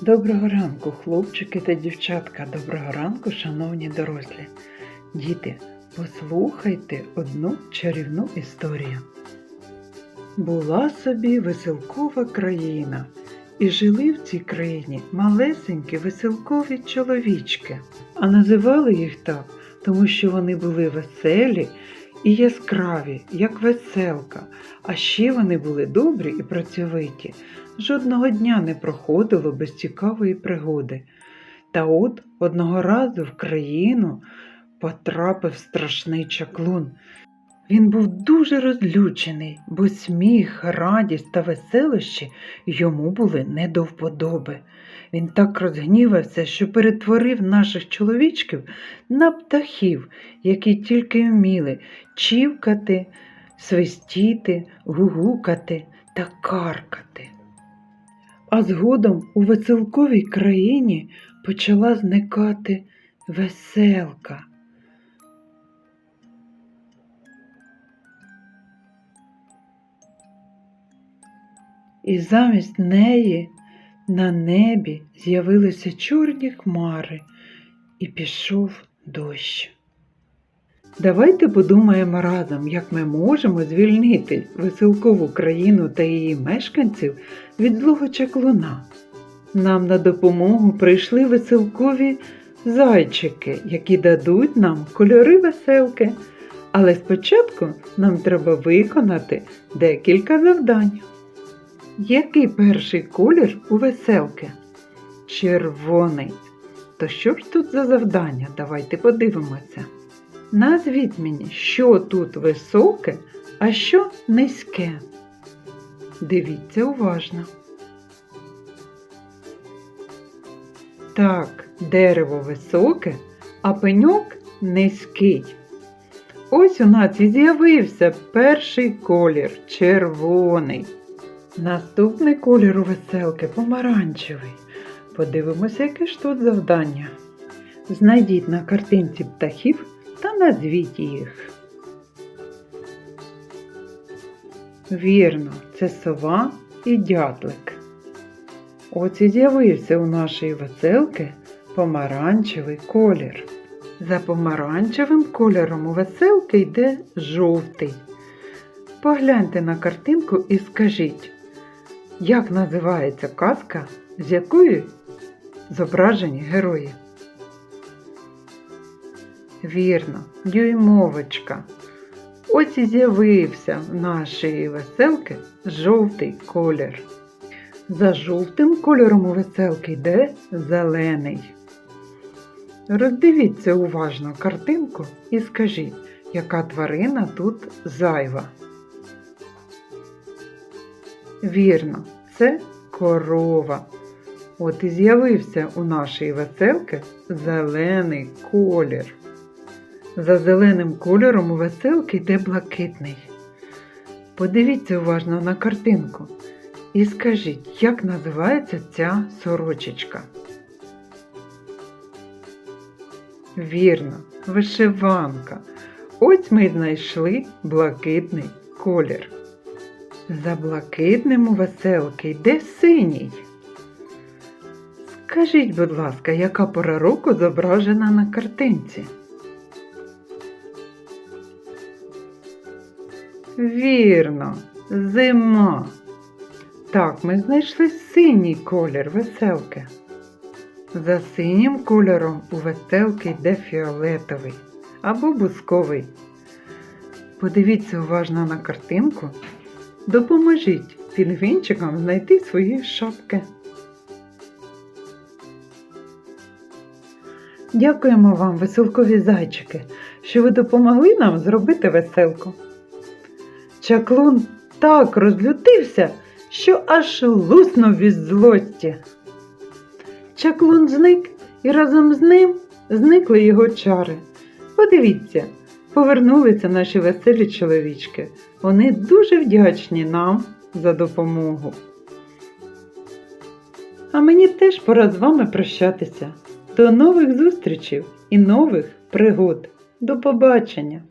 Доброго ранку, хлопчики та дівчатка. Доброго ранку, шановні дорослі. Діти, послухайте одну чарівну історію. Була собі веселкова країна, і жили в цій країні малесенькі веселкові чоловічки, а називали їх так, тому що вони були веселі і яскраві, як веселка, а ще вони були добрі і працьовиті. Жодного дня не проходило без цікавої пригоди. Та от одного разу в країну потрапив страшний чаклун. Він був дуже розлючений, бо сміх, радість та веселощі йому були не до вподоби. Він так розгнівався, що перетворив наших чоловічків на птахів, які тільки вміли чівкати, свистіти, гугукати та каркати. А згодом у веселковій країні почала зникати веселка. І замість неї на небі з'явилися чорні хмари, і пішов дощ. Давайте подумаємо разом, як ми можемо звільнити веселкову країну та її мешканців від злого чаклуна. Нам на допомогу прийшли веселкові зайчики, які дадуть нам кольори веселки. Але спочатку нам треба виконати декілька завдань. Який перший колір у веселки? Червоний. То що ж тут за завдання? Давайте подивимося. Назвіть мені, що тут високе, а що низьке. Дивіться уважно. Так, дерево високе, а пеньок низький. Ось у нас і з'явився перший колір червоний. Наступний колір у веселки помаранчевий. Подивимося, яке ж тут завдання. Знайдіть на картинці птахів та назвіть їх. Вірно, це сова і дятлик. Ось і з'явився у нашої веселки помаранчевий колір. За помаранчевим кольором у веселки йде жовтий. Погляньте на картинку і скажіть, як називається казка, з якої зображені герої? Вірно, дюймовочка. Ось і з'явився в нашої веселки жовтий колір. За жовтим кольором у веселки йде зелений. Роздивіться уважно картинку і скажіть, яка тварина тут зайва. Вірно, це корова. От і з'явився у нашої веселки зелений колір. За зеленим кольором у веселки йде блакитний. Подивіться уважно на картинку і скажіть, як називається ця сорочечка. Вірно, вишиванка. Ось ми знайшли блакитний колір. За блакитним у веселки йде синій. Скажіть, будь ласка, яка пора року зображена на картинці? Вірно, зима. Так, ми знайшли синій колір веселки. За синім кольором у веселки йде фіолетовий або бусковий. Подивіться уважно на картинку. Допоможіть пінгвінчикам знайти свої шапки. Дякуємо вам, веселкові зайчики, що ви допомогли нам зробити веселку. Чаклун так розлютився, що аж луснув від злості. Чаклун зник, і разом з ним зникли його чари. Подивіться, повернулися наші веселі чоловічки. Вони дуже вдячні нам за допомогу. А мені теж пора з вами прощатися. До нових зустрічей і нових пригод. До побачення!